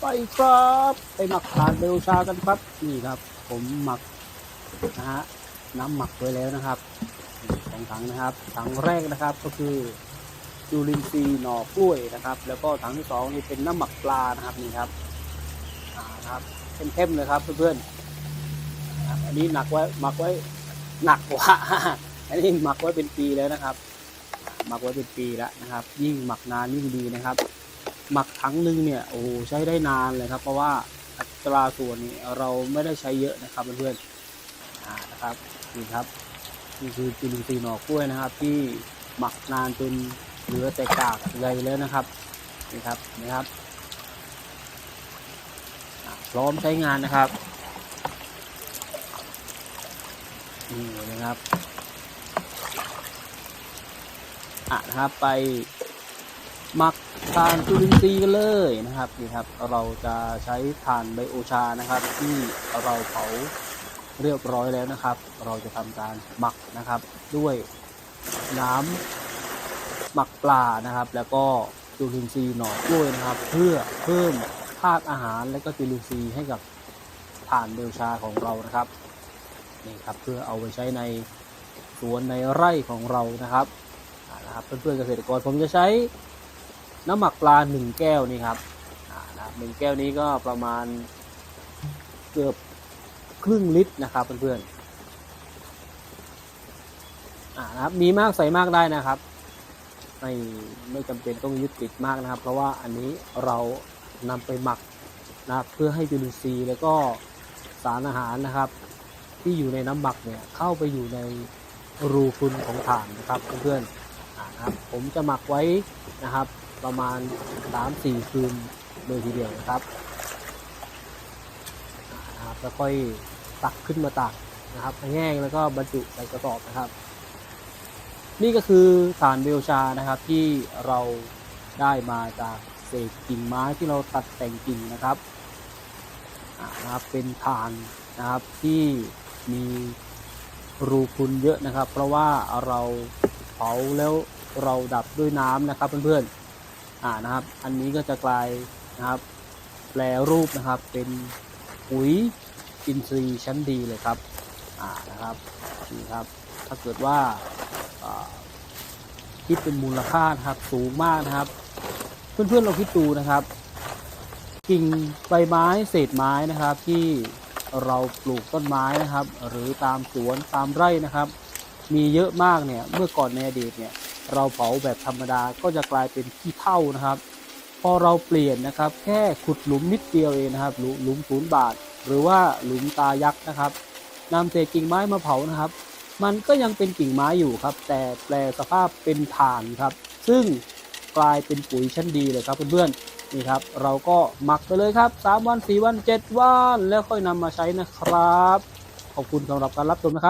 ไปครับไปหมักทานเบลชากันครับ นี่ครับ ผมหมักนะฮะน้ำหมักไว้แล้วนะครับสองถังนะครับ ถังแรกนะครับก็คือจูลินทรีหน่อกล้วยนะครับ แล้วก็ถังที่สองนี่เป็นน้ำหมักปลานะครับนี่ครับอ่านะครับเข้มๆเลยครับเพื่อนๆอันนี้หนักไว้หมักไว้หนักกว่าอันนี้หมักไว้เป็นปีแล้วนะครับ หมักไว้เป็นปีแล้วนะครับ ยิ่งหมักนานยิ่งดีนะครับ หมักถังหนึ่งเนี่ยโอ้ใช้ได้นานเลยครับ เพราะว่าอัตราส่วนนี้เราไม่ได้ใช้เยอะนะครับเพื่อนๆอ่านะครับนี่ครับนี่คือจุลินทรีย์หน่อกล้วยนะครับ ที่หมักนานจนเหลือแต่กากใยแล้วนะครับนี่ครับนะครับพร้อมใช้งานนะครับนี่นะครับอะนะครับไป หมักทานจุลินทรีย์กันเลยนะครับนี่ครับ เราจะใช้ถ่านไบโอชานะครับ ที่เราเผาเรียบร้อยแล้วนะครับ เราจะทำการหมักนะครับ ด้วยน้ำหมักปลานะครับ แล้วก็จุลินทรีย์หน่อกล้วยนะครับ เพื่อเพิ่มธาตุอาหารและก็จุลินทรีย์ให้กับถ่านเบลชาของเรานะครับนี่ครับเพื่อเอาไปใช้ในสวนในไร่ของเรานะครับนะครับ เพื่อนๆเกษตรกรผมจะใช้ น้ำหมักปลาหนึ่งแก้วนี่ครับนะครับหนึ่งแก้วนี้ก็ประมาณเกือบครึ่งลิตรนะครับเพื่อนๆอ่านะครับมีมากใส่มากได้นะครับ ไม่ไม่จำเป็นต้องยึดติดมากนะครับ เพราะว่าอันนี้เรานำไปหมักนะครับเพื่อให้จุลินทรีย์แล้วก็สารอาหารนะครับ ที่อยู่ในน้ำหมักเนี่ยเข้าไปอยู่ในรูพุนของถ่านนะครับเพื่อนๆนะครับผมจะหมักไว้นะครับ ประมาณ 3-4 คืนเลยทีเดียวนะครับนะครับแล้วค่อยตักขึ้นมาตักนะครับแห้งแล้วก็บรรจุใส่กระสอบนะครับ นี่ก็คือฐานเบลชานะครับที่เราได้มาจากเศษกิ่งไม้ที่เราตัดแต่งกิ่งนะครับนะครับเป็นฐานนะครับที่มีรูพุนเยอะนะครับ เพราะว่าเราเผาแล้วเราดับด้วยน้ำนะครับเพื่อนๆ อ่านะครับ อันนี้ก็จะกลายนะครับ แปลรูปนะครับ เป็นปุ๋ยอินทรีย์ชั้นดีเลยครับ อ่านะครับนี่ครับ ถ้าเกิดว่าคิดเป็นมูลค่านะครับสูงมากนะครับ เพื่อนๆเราคิดดูนะครับกิ่งใบไม้เศษไม้นะครับ ที่เราปลูกต้นไม้นะครับ หรือตามสวนตามไร่นะครับ มีเยอะมากเนี่ยเมื่อก่อนในอดีตเนี่ย เราเผาแบบธรรมดาก็จะกลายเป็นขี้เถ้านะครับ พอเราเปลี่ยนนะครับ แค่ขุดหลุมนิดเดียวเองนะครับหลุมหลุมศูนย์บาท หรือว่าหลุมตายักษ์นะครับนำเศษกิ่งไม้มาเผานะครับ มันก็ยังเป็นกิ่งไม้อยู่ครับ แต่แปลสภาพเป็นถ่านครับ ซึ่งกลายเป็นปุ๋ยชั้นดีเลยครับเพื่อนๆนี่ครับเราก็หมักไปเลยครับ 3 วัน 4 วัน 7 วัน แล้วค่อยนำมาใช้นะครับ ขอบคุณสำหรับการรับชมนะครับ